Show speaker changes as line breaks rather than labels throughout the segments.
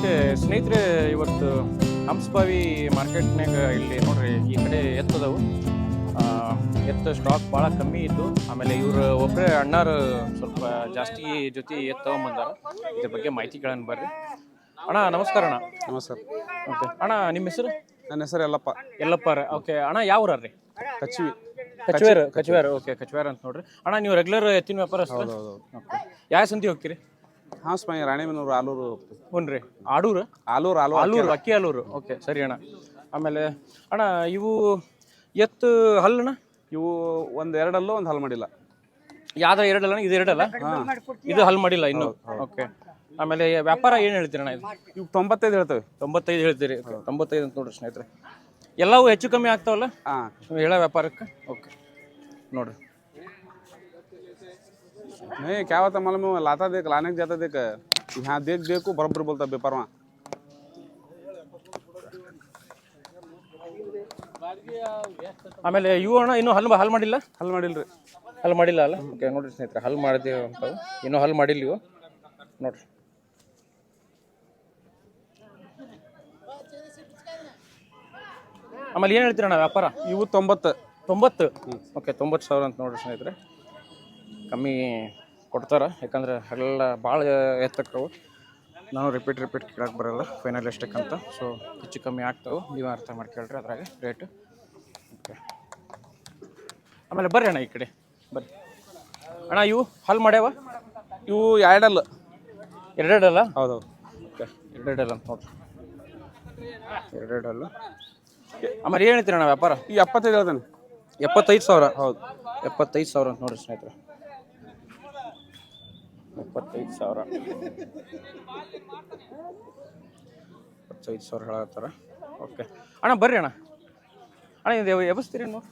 Okay ಸ್ನೇಹಿತರೆ ಇವತ್ತು ಹಂಸಬಾವಿ ಮಾರ್ಕೆಟ್ನಾಗ ಇಲ್ಲಿ ನೋಡ್ರಿ ಈ ಕಡೆ ಎತ್ತದವು. ಎತ್ತ ಸ್ಟಾಕ್ ಭಾಳ ಕಮ್ಮಿ ಇತ್ತು. ಆಮೇಲೆ ಇವರು ಒಬ್ಬರೇ ಅಣ್ಣಾರು ಸ್ವಲ್ಪ ಜಾಸ್ತಿ ಜೊತೆ ಎತ್ತು ತಗೊಂಬಂದಾರ ಇದ್ರ ಬಗ್ಗೆ ಮಾಹಿತಿ ಕೇಳೋಣ ಬರ್ರಿ. ಅಣ್ಣ ನಮಸ್ಕಾರ ಅಣ್ಣ.
ನಮಸ್ಕಾರ.
ಓಕೆ. ಅಣ್ಣ ನಿಮ್ಮ ಹೆಸರು?
ನನ್ನ ಹೆಸರು ಎಲ್ಲಪ್ಪ
ಎಲ್ಲಪ್ಪಾರ ಓಕೆ. ಅಣ್ಣ ಯಾವ ರೀ
ಕಚ್ವಿ.
ಕಚ್ವೇರ್ ಕಚ್ವೇರ್. ಓಕೆ ಕಚ್ವೇರ್ ಅಂತ ನೋಡ್ರಿ. ಅಣ್ಣ ನೀವು ರೆಗ್ಯುಲರ್ ಎತ್ತಿನ ವ್ಯಾಪಾರ ಯಾವ ಸಂತಿ ಹೋಗ್ತೀರಿ?
ಹಾಂ ಸ್ವಾಮಿ ರಾಣೇಮನೂರು ಆಲೂರು.
ಹ್ಞೂ ರೀ ಆಡೂರು?
ಆಲೂರು ಆಲೂರು
ಆಲೂರು ಅಕ್ಕಿ ಆಲೂರು. ಓಕೆ ಸರಿ ಅಣ್ಣ. ಆಮೇಲೆ ಅಣ್ಣ ಇವು ಎತ್ತು ಹಲ್ಲಣ್ಣ?
ಇವು ಒಂದು ಎರಡಲ್ಲೂ ಒಂದು ಹಲ್ ಮಾಡಿಲ್ಲ.
ಯಾವ್ದು ಎರಡಲ್ಲ ಇದು ಎರಡಲ್ಲ? ಇದು ಹಲ್ ಮಾಡಿಲ್ಲ ಇನ್ನು? ಓಕೆ. ಆಮೇಲೆ ವ್ಯಾಪಾರ ಏನು ಹೇಳ್ತೀರಿ ಅಣ್ಣ ಇದು?
ಇವು ತೊಂಬತ್ತೈದು ಹೇಳ್ತೇವೆ.
ತೊಂಬತ್ತೈದು ಹೇಳ್ತೀರಿ. ತೊಂಬತ್ತೈದು ಅಂತ ನೋಡ್ರಿ ಸ್ನೇಹಿತರೆ. ಎಲ್ಲವೂ ಹೆಚ್ಚು ಕಮ್ಮಿ ಆಗ್ತಾವಲ್ಲ?
ಹಾಂ.
ಹೇಳ ಹೇಳೋ ವ್ಯಾಪಾರಕ್ಕೆ? ಓಕೆ. ನೋಡ್ರಿ.
नहीं क्या होता मालूम है लाता देख लाने के जाता देख यहाँ देख देख को बराबर बोलता बेपार वहाँ
ಆಮೇಲೆ ಇವು ಅಣ್ಣ ಇನ್ನೂ ಹಲ್ ಹಲ್ ಮಾಡಿಲ್ಲ
ಹಲ್ ಮಾಡಿಲ್ರಿ
ಹಲ್ ಮಾಡಿಲ್ಲ ಅಲ್ಲ ಓಕೆ ನೋಡ್ರಿ ಸ್ನೇಹಿತರೆ ಹಲ್ ಮಾಡಿದೀವಿ ಅಂತವು ಇನ್ನೂ ಹಲ್ ಮಾಡಿಲ್ಲ ಇವು ನೋಡ್ರಿ ಆಮೇಲೆ ಏನು ಹೇಳ್ತೀರಣ್ಣ ವ್ಯಾಪಾರ
ಇವು ತೊಂಬತ್ತು
ತೊಂಬತ್ತು ಓಕೆ ತೊಂಬತ್ತು ಸಾವಿರ ಅಂತ ನೋಡ್ರಿ ಸ್ನೇಹಿತರೆ ಕಮ್ಮಿ ಕೊಡ್ತಾರೆ. ಯಾಕಂದ್ರೆ ಎಲ್ಲ ಭಾಳ ಎತ್ತಕ್ಕವು. ನಾನು ರಿಪೀಟ್ ರಿಪೀಟ್ ಕೇಳಕ್ಕೆ ಬರಲ್ಲ. ಫೈನಲ್ ಎಷ್ಟಕ್ಕಂತ ಸೊ ಹೆಚ್ಚು ಕಮ್ಮಿ ಆಗ್ತವೆ. ನೀವು ಅರ್ಥ ಮಾಡ್ಕೊಳ್ರಿ ಅದ್ರಾಗ ರೇಟು ಓಕೆ ಆಮೇಲೆ ಬರ್ರಿ ಅಣ್ಣ ಈ ಕಡೆ. ಬರ್ರಿ. ಅಣ್ಣ ಇವು ಹಲ್ ಮಾಡ್ಯಾವ?
ಇವು ಎರಡಲ್ಲ.
ಎರಡೆರಡಲ್ಲ?
ಹೌದು.
ಓಕೆ ಎರಡೆರಡಲ್ಲ ಅಂತ ನೋಡ್ರಿ. ಎರಡೆರಡಲ್ಲ. ಆಮೇಲೆ ಏನು ಹೇಳ್ತೀರಣ್ಣ ವ್ಯಾಪಾರ?
ಈ ಎಪ್ಪತ್ತೈದು ಹೇಳ್ತಾನೆ.
ಎಪ್ಪತ್ತೈದು ಸಾವಿರ?
ಹೌದು.
ಎಪ್ಪತ್ತೈದು ಸಾವಿರ ಅಂತ ನೋಡಿರಿ ಸ್ನೇಹಿತರೆ. ಎಪ್ಪತ್ತೈದು ಸಾವಿರ. ಇಪ್ಪತ್ತೈದು ಸಾವಿರ ಹೇಳತ್ತಾರ? ಓಕೆ ಅಣ್ಣ ಬರ್ರಿ ಅಣ್ಣ. ಅಣ್ಣ ಇದು ಎಬಸ್ತೀರಿ ನೀವು?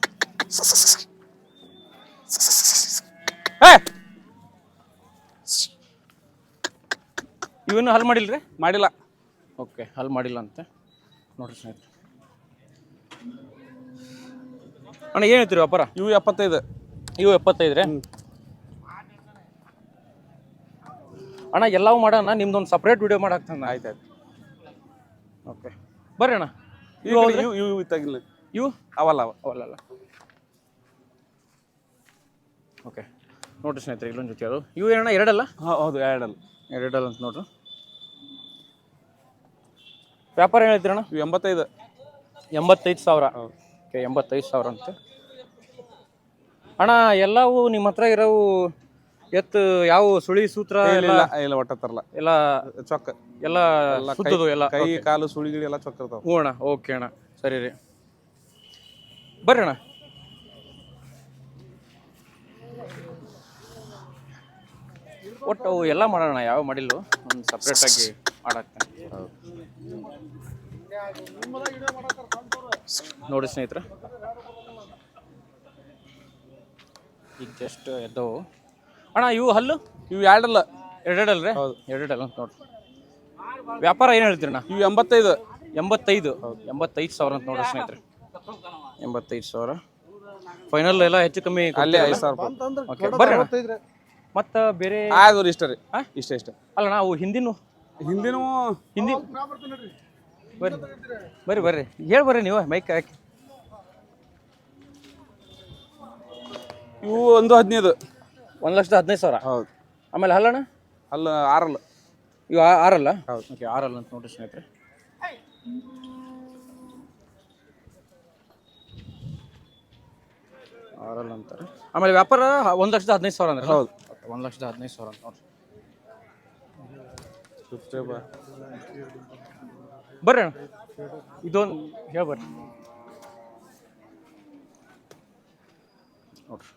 ಇವನ್ನು ಹಲ್ ಮಾಡಿಲ್ರಿ?
ಮಾಡಿಲ್ಲ.
ಓಕೆ ಹಲ್ ಮಾಡಿಲ್ಲ ಅಂತೆ ನೋಡ್ರಿ ಸ್ನೇಹಿತರೆ. ಅಣ್ಣ ಏನು ಹೇಳ್ತೀರಿ ವ್ಯಾಪಾರ?
ಇವು ಎಪ್ಪತ್ತೈದು.
ಇವು ಎಪ್ಪತ್ತೈದು ರೀ ಅಣ್ಣ ಎಲ್ಲವೂ ಮಾಡೋಣ ನಿಮ್ದೊಂದು ಸಪ್ರೇಟ್ ವಿಡಿಯೋ ಮಾಡಾಕ್ತಾನೆ
ಆಯ್ತಾಯ್ತು. ಆಯ್ತು
ಓಕೆ ಬರ್ರಿ ಅಣ್ಣ.
ಇವು ಇವು ಇತ್ತಾಗಿಲ್ಲ
ಇವು
ಅವಲ್ಲ ಅವ.
ಅವಲ್ಲ ಓಕೆ ನೋಡ್ರಿ ಸ್ನೇಹಿತರೆ ಇಲ್ಲೊಂದು ಜೊತೆ ಅದು. ಇವು ಏನಣ್ಣ ಎರಡಲ್ಲ?
ಹಾಂ ಹೌದು ಎರಡಲ್ಲ.
ಎರಡಲ್ಲ ಅಂತ ನೋಡ್ರಿ. ವ್ಯಾಪಾರ ಏನು ಹೇಳ್ತೀರಣ್ಣ
ಇವು ಎಂಬತ್ತೈದು.
ಎಂಬತ್ತೈದು ಸಾವಿರ. ಓಕೆ ಎಂಬತ್ತೈದು ಸಾವಿರ ಅಂತೆ. ಅಣ್ಣ ಎಲ್ಲವೂ ನಿಮ್ಮ ಹತ್ರ ಇರೋವು ಎತ್ತು ಯಾವ ಸುಳಿ ಸೂತ್ರ ಎಲ್ಲ
ಇಲ್ಲ ಇಲ್ಲ ಒಟ್ಟ ತರಲ್ಲ
ಎಲ್ಲ
ಚೊಕ್ಕ.
ಎಲ್ಲ ಸುತ್ತದು ಎಲ್ಲ.
ಕೈ ಕಾಲು ಸುಳಿಗಿಳಿ ಎಲ್ಲ ಚೊಕ್ಕ ಇರ್ತಾವ.
ಹ್ಞೂ ಅಣ್ಣ ಓಕೆ ಅಣ್ಣ. ಸರಿ ರೀ. ಬರ್ರಿ ಅಣ್ಣ. ಒಟ್ಟು ಅವು ಎಲ್ಲ ಮಾಡೋಣ ಯಾವ ಮಾಡಿಲ್ಲ? ಒಂದು ಸಪ್ರೇಟಾಗಿ ಮಾಡಾಕ್ತೇನೆ. ನೋಡಿ ಸ್ನೇಹಿತರೆ. ಈಗ ಜಸ್ಟ್ ಎದ್ದವು. ಅಣ್ಣ ಇವು ಹಲ್ಲು?
ಇವು ಎರಡಲ್ಲ
ಎರಡೆರಡಲ್ರಿ?
ಹೌದು.
ಎರಡಲ್ಲ ಅಂತ ನೋಡ್ರಿ. ವ್ಯಾಪಾರ ಏನು ಹೇಳ್ತೀರಣ್ಣ
ಇವು ಎಂಬತ್ತೈದು.
ಎಂಬತ್ತೈದು? ಎಂಬತ್ತೈದು ಸಾವಿರ ಅಂತ ನೋಡ್ರಿ ಸ್ನೇಹಿತರೆ. ಎಂಬತ್ತೈದು ಸಾವಿರ. ಫೈನಲ್ ಎಲ್ಲ ಹೆಚ್ಚು ಕಮ್ಮಿ
ಅಲ್ಲೇ ಐದು ಸಾವಿರ ರೂಪಾಯಿ
ಓಕೆ ಬರ್ರಿ ಮತ್ತೆ ಬೇರೆ?
ಆಯ್ತು ಇಷ್ಟ ರೀ.
ಹಾಂ
ಇಷ್ಟ ಇಷ್ಟ.
ಅಲ್ಲ ನಾವು ಹಿಂದಿನೂ
ಹಿಂದಿನೂ
ಹಿಂದಿ ಬರ್ರಿ ಬರ್ರಿ ಬರ್ರಿ. ಹೇಳಿ ಬರ್ರಿ ನೀವು ಮೈಕ್ ಹಾಕಿ.
ಇವು ಒಂದು ಹದಿನೈದು.
ಒಂದು ಲಕ್ಷದ ಹದಿನೈದು ಸಾವಿರ?
ಹೌದು.
ಆಮೇಲೆ ಹಲ್ಲಣ್ಣ?
ಅಲ್ಲ ಆರಲ್ಲ.
ಇವು ಆರಲ್ಲ? ಹೌದು. ಓಕೆ ಆರಲ್ಲ ಅಂತ ನೋಡಿ ಸ್ನೇಹಿತರೆ. ಆರಲ್ಲ ಅಂತಾರೆ. ಆಮೇಲೆ ವ್ಯಾಪಾರ ಒಂದು ಲಕ್ಷದ ಹದಿನೈದು ಸಾವಿರ ಅಂದ್ರೆ?
ಹೌದು.
ಒಂದು ಲಕ್ಷದ ಹದಿನೈದು ಸಾವಿರ ಅಂತ
ನೋಡಿ.
ಬರ್ರಿ ಅಣ್ಣ. ಇದೊಂದು ಹೇಳ್ಬರ್ರಿ ನೋಡ್ರಿ.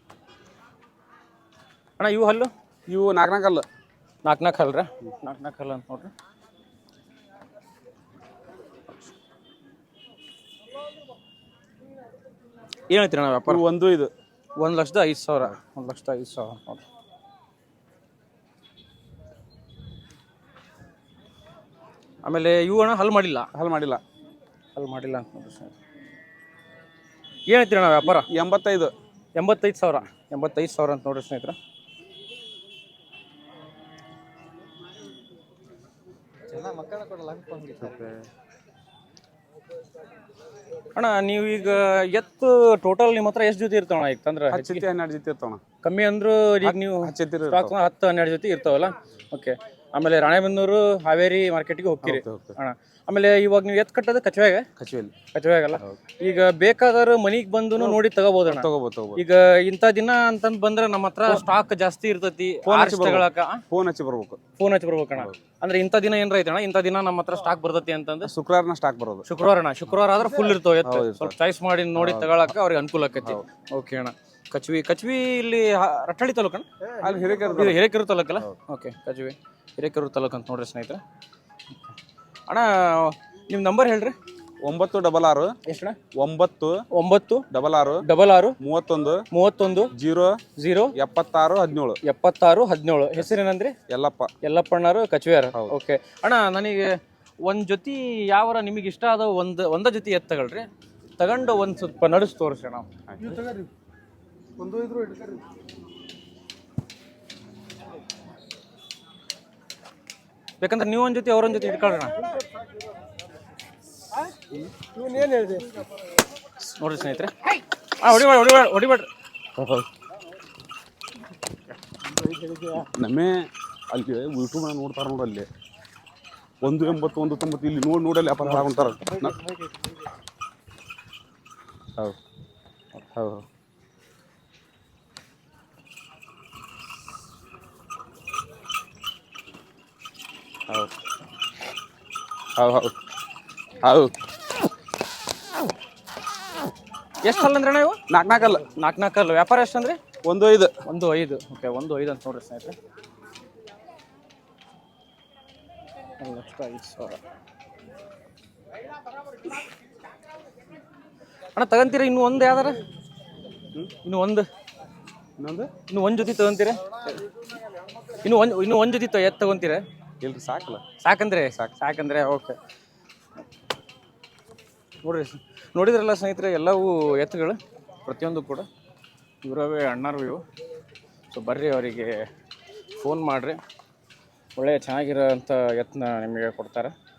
ಅಣ್ಣ ಇವು ಹಲ್ಲು?
ಇವು ನಾಲ್ಕು ಹಲ್ಲು
ನಾಲ್ಕು ನಾಲ್ಕು ಹಲ್ರ ನಾಲ್ಕು ನಾಲ್ಕು ಹಲ್ಲ ಅಂತ ನೋಡ್ರಿ. ಏನು ಹೇಳ್ತೀರಿ ಅಣ್ಣ ವ್ಯಾಪಾರ
ಒಂದು ಇದು.
ಒಂದು ಲಕ್ಷದ ಐದು ಸಾವಿರ. ಒಂದು ಲಕ್ಷದ ಐದು ಸಾವಿರ ನೋಡ್ರಿ. ಆಮೇಲೆ ಇವು ಅಣ್ಣ ಹಲ್ ಮಾಡಿಲ್ಲ?
ಹಲ್ ಮಾಡಿಲ್ಲ.
ಹಲ್ ಮಾಡಿಲ್ಲ ಅಂತ ನೋಡ್ರಿ ಸರ್. ಏನು ಹೇಳ್ತೀರಿ ಅಣ್ಣ ವ್ಯಾಪಾರ?
ಎಂಬತ್ತೈದು.
ಎಂಬತ್ತೈದು ಸಾವಿರ. ಎಂಬತ್ತೈದು ಸಾವಿರ ಅಂತ ನೋಡ್ರಿ ಸ್ನೇಹಿತರೆ. ಅಣ್ಣ ನೀವೀಗ ಈಗ ಎತ್ತು ಟೋಟಲ್ ನಿಮ್ಮ ಹತ್ರ ಎಷ್ಟು ಜೊತೆ ಇರ್ತಾವಣ ಈಗ ತಂದ್ರೆ?
ಹತ್ತು ಜೊತೆ ಹನ್ನೆರಡು ಜೊತೆ ಇರ್ತಾವಣ
ಕಮ್ಮಿ ಅಂದ್ರೂ ಈಗ ನೀವು
ಹತ್ತು ಜೊತೆ
ಸ್ಟಾಕ್ ಹತ್ತು ಹನ್ನೆರಡು ಜೊತೆ ಇರ್ತಾವಲ್ಲ? ಓಕೆ ಆಮೇಲೆ ರಾಣೆಬೆನ್ನೂರು ಹಾವೇರಿ ಮಾರ್ಕೆಟ್ಗೆ ಹೋಗ್ತೀರಿ. ಅಣ್ಣ ಆಮೇಲೆ ಇವಾಗ ನೀವು ಎತ್ ಕಟ್ಟೋದು ಕಚವೆಗೆ
ಕಚ್ವೆಗಲ್ಲ
ಕಚವೆಗಲ್ಲ ಈಗ ಬೇಕಾದ್ರೂ ಮನಿಗೆ ಬಂದು ನೋಡಿ
ತಗೋಬೋದು ತಗೋಬೋದು
ಈಗ ಇಂಥ ದಿನ ಅಂತಂದ್ ಬಂದ್ರೆ ನಮ್ಮ ಹತ್ರ ಸ್ಟಾಕ್ ಜಾಸ್ತಿ ಇರ್ತೈತಿ
ಹಚ್ಚಿ
ತಗೊಳಕ
ಫೋನ್ ಹಚ್ಚಿ ಬರ್ಬೇಕು.
ಫೋನ್ ಹಚ್ಚಿ ಬರ್ಬೇಕಣ್ಣ ಅಂದ್ರೆ ಇಂಥ ದಿನ ಏನ್ರ ಅಣ್ಣ? ಇಂಥ ದಿನ ನಮ್ಮ ಹತ್ರ ಸ್ಟಾಕ್ ಬರ್ತೈತಿ ಅಂತಂದ್ರೆ
ಶುಕ್ರವಾರನ ಸ್ಟಾಕ್ ಬರೋದು.
ಶುಕ್ರವಾರ ಅಣ್ಣ ಶುಕ್ರವಾರ ಆದ್ರೆ ಫುಲ್ ಇರ್ತಾವ ಸ್ವಲ್ಪ ಚಾಯ್ಸ್ ಮಾಡಿ ನೋಡಿ ತಗೊಳಕ ಅವ್ರಿಗೆ ಅನುಕೂಲ ಆಕೈತಿ. ಓಕೆ ಅಣ್ಣ. ಕಚ್ವಿ ಕಚ್ವಿ ಇಲ್ಲಿ ಹ- ರಟ್ಟಳ್ಳಿ ತಾಲೂಕಣ್ಣ
ಅಲ್ಲಿ ಹಿರೇಕೆರೂರು
ಇದು ಹಿರೇಕೆರೂರು ತಾಲೂಕಲ್ಲ? ಓಕೆ ಕಚ್ವಿ ಹಿರೇಕೆರೂರು ತಾಲೂಕು ಅಂತ ನೋಡ್ರಿ ಸ್ನೇಹಿತರೆ. ಅಣ್ಣ ನಿಮ್ಮ ನಂಬರ್ ಹೇಳ್ರಿ.
ಒಂಬತ್ತು ಡಬಲ್ ಆರು
ಎಷ್ಟು
ಒಂಬತ್ತು
ಒಂಬತ್ತು
ಡಬಲ್ ಆರು
ಡಬಲ್ ಆರು
ಮೂವತ್ತೊಂದು
ಮೂವತ್ತೊಂದು
ಜೀರೋ
ಜೀರೋ
ಎಪ್ಪತ್ತಾರು ಹದಿನೇಳು.
ಎಪ್ಪತ್ತಾರು ಹದಿನೇಳು. ಹೆಸರೇನಂದ್ರಿ?
ಎಲ್ಲಪ್ಪ
ಯಲ್ಲಪ್ಪಣ್ಣರು ಕಚ್ವಿಯಾರ.
ಹೌದು.
ಓಕೆ. ಅಣ್ಣ ನನಗೆ ಒಂದು ಜೊತೆ ಯಾವರ ನಿಮಗೆ ಇಷ್ಟ ಆದ ಒಂದು ಒಂದ ಜೊತೆ ಎತ್ತಗಳ್ರಿ ತಗೊಂಡು ಒಂದು ಸ್ವಲ್ಪ ನಡೆಸ್ ತೋರಿಸ್ರಿ ನಾವು ಬೇಕಂದ್ರೆ ನೀವು ಒಂದ್ ಜೊತೆ ಅವ್ರೊಂದ್ ಜೊತೆ ಹೇಳಿದೆ? ನೋಡ್ರಿ ಸ್ನೇಹಿತರೆ. ಆ, ಹೊಡಿಬೇಡ ಹೊಡಿಬೇಡ ಹೊಡಿಬೇಡ್ರಿ.
ನಮ್ಮೇ ಅಲ್ಲಿ ಯೂಟ್ಯೂಬ್ ನೋಡ್ತಾರ ನೋಡಲ್ಲಿ ಒಂದು ಎಂಬತ್ತು ಒಂದು ತೊಂಬತ್ತು ಇಲ್ಲಿ ನೋಡಿ ನೋಡಲ್ಲಿ ಅಪಾರ ಮಾಡಕೊಂತಾರ. ಹೌದು ಹೌದು. ಹೌದು. ಹೌದು ಹೌದು. ಹೌದು.
ಎಷ್ಟು ಅಲ್ಲ ಅಂದ್ರೆ ನೀವು
ನಾಲ್ಕು ನಾಲ್ಕಲ್ಲ
ನಾಲ್ಕು ನಾಲ್ಕಲ್ಲ ವ್ಯಾಪಾರ ಎಷ್ಟು ಅಂದ್ರೆ?
ಒಂದು ಐದು.
ಒಂದು ಐದು. ಓಕೆ ಒಂದು ಐದು ಅಂತ ನೋಡ್ರಿ ಸ್ನೇಹಿತರೆ. ಒಂದು ಲಕ್ಷ ಐದು ಸಾವಿರ. ಅಣ್ಣ ತಗೊಂತೀರ ಇನ್ನು ಒಂದು ಯಾವ್ದಾರ? ಇನ್ನು ಒಂದು.
ಇನ್ನೊಂದು?
ಇನ್ನು ಒಂದು ಜೊತೆ ತಗೊಂತೀರ? ಇನ್ನು ಒಂದು ಇನ್ನು ಒಂದು ಜೊತೆ ಎತ್ತು ತಗೊಂತೀರ?
ಇಲ್ರಿ, ಸಾಕಲ್ಲ.
ಸಾಕಂದ್ರೆ? ಸಾಕು, ಸಾಕಂದ್ರೆ, ಓಕೆ. ನೋಡ್ರಿ, ನೋಡಿದ್ರಲ್ಲ ಸ್ನೇಹಿತರೆ, ಎಲ್ಲವೂ ಎತ್ತುಗಳು? ಪ್ರತಿಯೊಂದು ಕೂಡ. ಇವರವೇ ಅಣ್ಣಾರು ಇವು. ಸೊ ಬರ್ರಿ ಅವರಿಗೆ ಫೋನ್ ಮಾಡಿರಿ. ಒಳ್ಳೆಯ ಚೆನ್ನಾಗಿರೋಂಥ ಯತ್ನ ನಿಮಗೆ ಕೊಡ್ತಾರೆ.